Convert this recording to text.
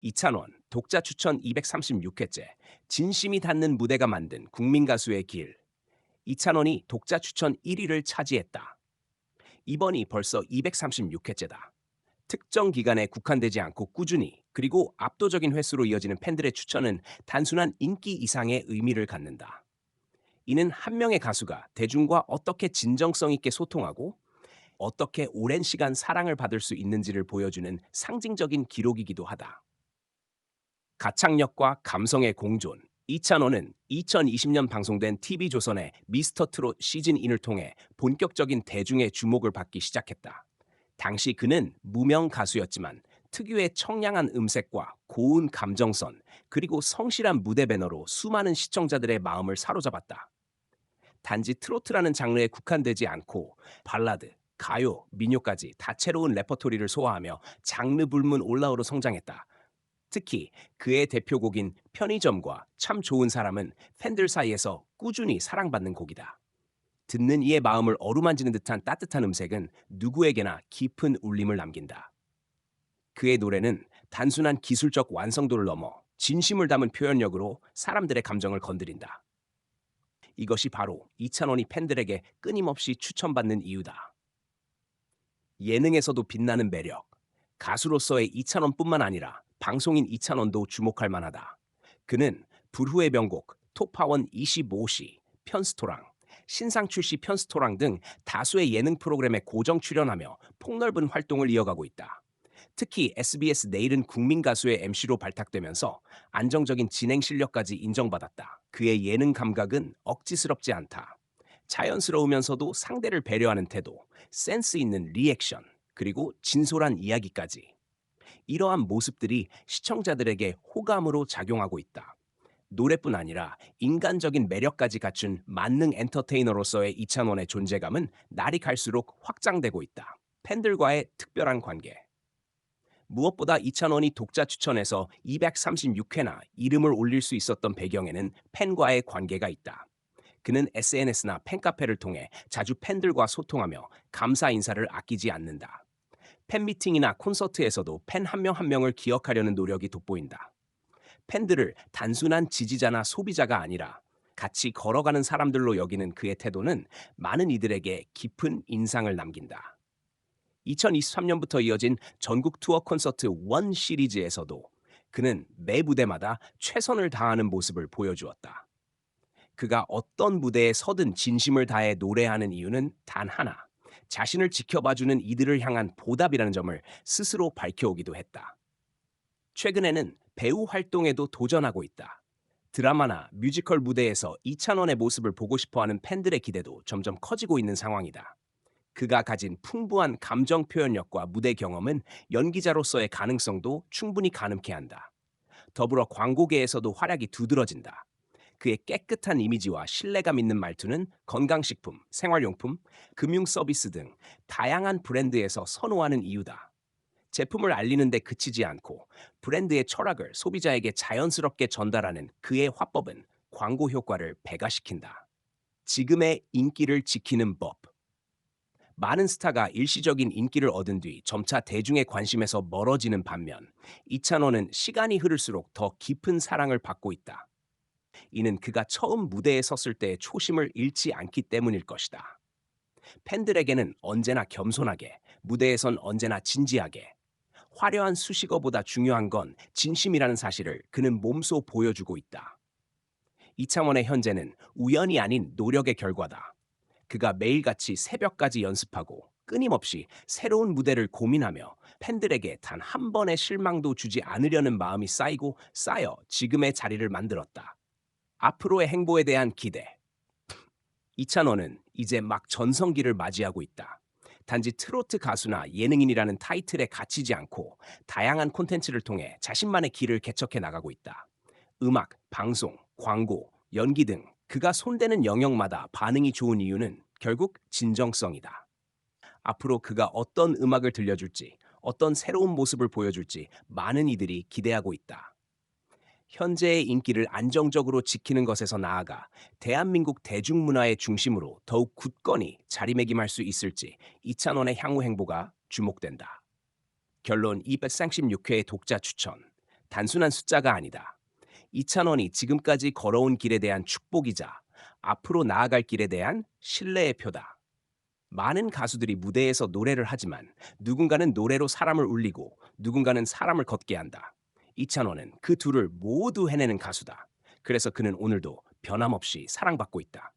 이찬원 독자 추천 236회째 진심이 닿는 무대가 만든 국민 가수의 길 이찬원이 독자 추천 1위를 차지했다. 이번이 벌써 236회째다. 특정 기간에 국한되지 않고 꾸준히 그리고 압도적인 횟수로 이어지는 팬들의 추천은 단순한 인기 이상의 의미를 갖는다. 이는 한 명의 가수가 대중과 어떻게 진정성 있게 소통하고 어떻게 오랜 시간 사랑을 받을 수 있는지를 보여주는 상징적인 기록이기도 하다. 가창력과 감성의 공존. 이찬원은 2020년 방송된 TV조선의 미스터 트롯 시즌1을 통해 본격적인 대중의 주목을 받기 시작했다. 당시 그는 무명 가수였지만 특유의 청량한 음색과 고운 감정선 그리고 성실한 무대 배너로 수많은 시청자들의 마음을 사로잡았다. 단지 트로트라는 장르에 국한되지 않고 발라드, 가요, 민요까지 다채로운 레퍼토리를 소화하며 장르 불문 올라오로 성장했다. 특히 그의 대표곡인 편의점과 참 좋은 사람은 팬들 사이에서 꾸준히 사랑받는 곡이다. 듣는 이의 마음을 어루만지는 듯한 따뜻한 음색은 누구에게나 깊은 울림을 남긴다. 그의 노래는 단순한 기술적 완성도를 넘어 진심을 담은 표현력으로 사람들의 감정을 건드린다. 이것이 바로 이찬원이 팬들에게 끊임없이 추천받는 이유다. 예능에서도 빛나는 매력, 가수로서의 이찬원뿐만 아니라 방송인 이찬원도 주목할 만하다. 그는 불후의 명곡 톱파원 25시, 편스토랑, 신상 출시 편스토랑 등 다수의 예능 프로그램에 고정 출연하며 폭넓은 활동을 이어가고 있다. 특히 SBS 내일은 국민 가수의 MC로 발탁되면서 안정적인 진행 실력까지 인정받았다. 그의 예능 감각은 억지스럽지 않다. 자연스러우면서도 상대를 배려하는 태도, 센스 있는 리액션, 그리고 진솔한 이야기까지. 이러한 모습들이 시청자들에게 호감으로 작용하고 있다. 노래뿐 아니라 인간적인 매력까지 갖춘 만능 엔터테이너로서의 이찬원의 존재감은 날이 갈수록 확장되고 있다. 팬들과의 특별한 관계. 무엇보다 이찬원이 독자 추천에서 236회나 이름을 올릴 수 있었던 배경에는 팬과의 관계가 있다. 그는 SNS나 팬카페를 통해 자주 팬들과 소통하며 감사 인사를 아끼지 않는다. 팬미팅이나 콘서트에서도 팬 한명한 명을 기억하려는 노력이 돋보인다. 팬들을 단순한 지지자나 소비자가 아니라 같이 걸어가는 사람들로 여기는 그의 태도는 많은 이들에게 깊은 인상을 남긴다. 2023년부터 이어진 전국 투어 콘서트 원 시리즈에서도 그는 매 무대마다 최선을 다하는 모습을 보여주었다. 그가 어떤 무대에 서든 진심을 다해 노래하는 이유는 단 하나. 자신을 지켜봐주는 이들을 향한 보답이라는 점을 스스로 밝혀오기도 했다. 최근에는 배우 활동에도 도전하고 있다. 드라마나 뮤지컬 무대에서 이찬원의 모습을 보고 싶어하는 팬들의 기대도 점점 커지고 있는 상황이다. 그가 가진 풍부한 감정 표현력과 무대 경험은 연기자로서의 가능성도 충분히 가능케 한다. 더불어 광고계에서도 활약이 두드러진다. 그의 깨끗한 이미지와 신뢰감 있는 말투는 건강식품, 생활용품, 금융 서비스 등 다양한 브랜드에서 선호하는 이유다. 제품을 알리는 데 그치지 않고 브랜드의 철학을 소비자에게 자연스럽게 전달하는 그의 화법은 광고 효과를 배가시킨다. 지금의 인기를 지키는 법. 많은 스타가 일시적인 인기를 얻은 뒤 점차 대중의 관심에서 멀어지는 반면 이찬원은 시간이 흐를수록 더 깊은 사랑을 받고 있다. 이는 그가 처음 무대에 섰을 때의 초심을 잃지 않기 때문일 것이다. 팬들에게는 언제나 겸손하게, 무대에선 언제나 진지하게, 화려한 수식어보다 중요한 건 진심이라는 사실을 그는 몸소 보여주고 있다. 이창원의 현재는 우연이 아닌 노력의 결과다. 그가 매일같이 새벽까지 연습하고 끊임없이 새로운 무대를 고민하며 팬들에게 단 한 번의 실망도 주지 않으려는 마음이 쌓이고 쌓여 지금의 자리를 만들었다. 앞으로의 행보에 대한 기대. 이찬원은 이제 막 전성기를 맞이하고 있다. 단지 트로트 가수나 예능인이라는 타이틀에 갇히지 않고 다양한 콘텐츠를 통해 자신만의 길을 개척해 나가고 있다. 음악, 방송, 광고, 연기 등 그가 손대는 영역마다 반응이 좋은 이유는 결국 진정성이다. 앞으로 그가 어떤 음악을 들려줄지, 어떤 새로운 모습을 보여줄지 많은 이들이 기대하고 있다. 현재의 인기를 안정적으로 지키는 것에서 나아가 대한민국 대중문화의 중심으로 더욱 굳건히 자리매김할 수 있을지 이찬원의 향후 행보가 주목된다. 결론 236회의 독자 추천. 단순한 숫자가 아니다. 이찬원이 지금까지 걸어온 길에 대한 축복이자 앞으로 나아갈 길에 대한 신뢰의 표다. 많은 가수들이 무대에서 노래를 하지만 누군가는 노래로 사람을 울리고 누군가는 사람을 걷게 한다. 이찬원은 그 둘을 모두 해내는 가수다. 그래서 그는 오늘도 변함없이 사랑받고 있다.